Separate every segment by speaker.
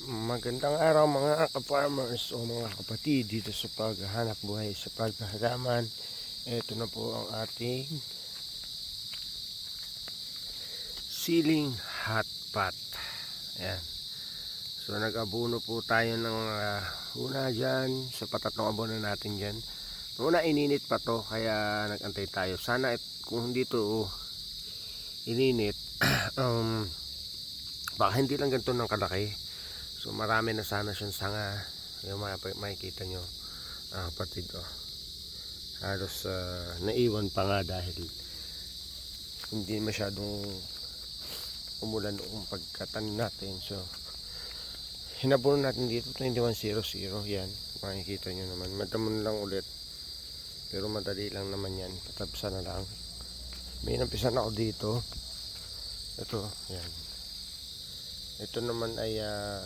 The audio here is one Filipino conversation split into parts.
Speaker 1: Magandang araw mga ka-farmers o mga kapatid dito sa paghahanap buhay sa paghahalaman. Ito na po ang ating ceiling hot pot. Ayan. So nag-abuno po tayo ng ah, una dyan sa patatlong abono natin dyan. Una ininit pa to kaya nagantay tayo. Sana it- kung hindi to ininit um, baka hindi lang ganito ng kalaki. So marami na sana siyang sanga. Yung mga makikita nyo. Ah, kapatid oh. Halos ah, naiwan pa nga dahil hindi masyadong umulan noong pagkatanim natin. So hinabuno natin dito 2100 yan. Makikita nyo naman. Madamon lang ulit. Pero madali lang naman yan. Patapsa na lang. May nampisan ako dito. Ito, yan. Ito naman ay ah,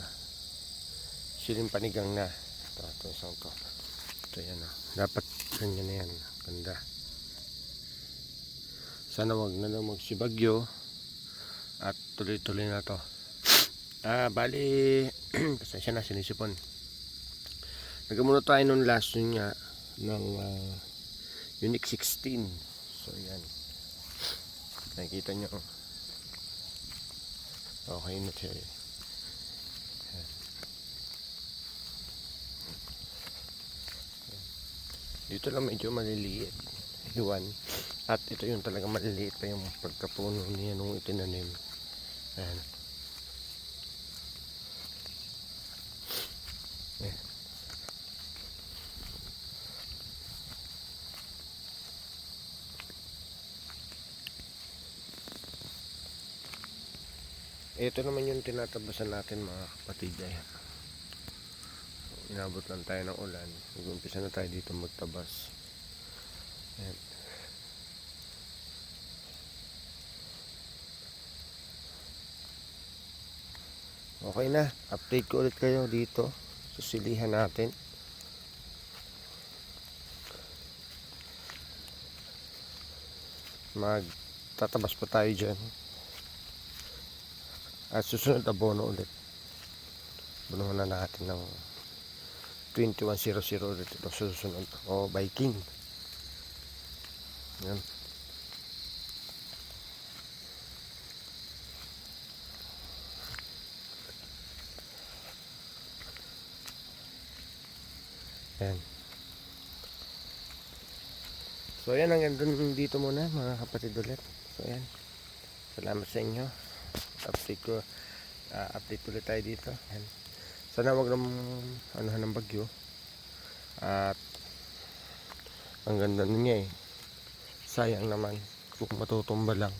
Speaker 1: siling panigang na. Ito, ito isang to. Ito yan ah. Dapat ganyan na yan. Ganda. Sana wag na lang magsibagyo. At tuloy-tuloy na to. Ah, bali, pasensya na, sinisipon. Nagamuno tayo nung last yun nga ng ah, Unique 16. So, yan. Nakikita nyo. Okay na siya eh. Yan. Dito lang medyo maliliit. Iwan. At ito yung talaga maliliit pa yung pagkapuno niya nung itinanim. Ayan. Ito naman yung tinatabasan natin mga kapatid. Ayan. Inabot lang tayo ng ulan. Nag-umpisa na tayo dito magtabas. Ayan. Okay na. Update ko ulit kayo dito. Susilihan natin. Magtatabas pa tayo dyan. At susunod abono ulit. Bunuhan na natin ng 2100 ulit ito susunod. O Viking. Yan. Yan. So yan hanggang dun dito muna mga kapatid ulit. So yan. Salamat sa inyo. Update ko ah, update ulit tayo dito. Yan. Sana wag nam anuhan ng bagyo. At ang ganda niya eh. Sayang naman kung matutumba lang.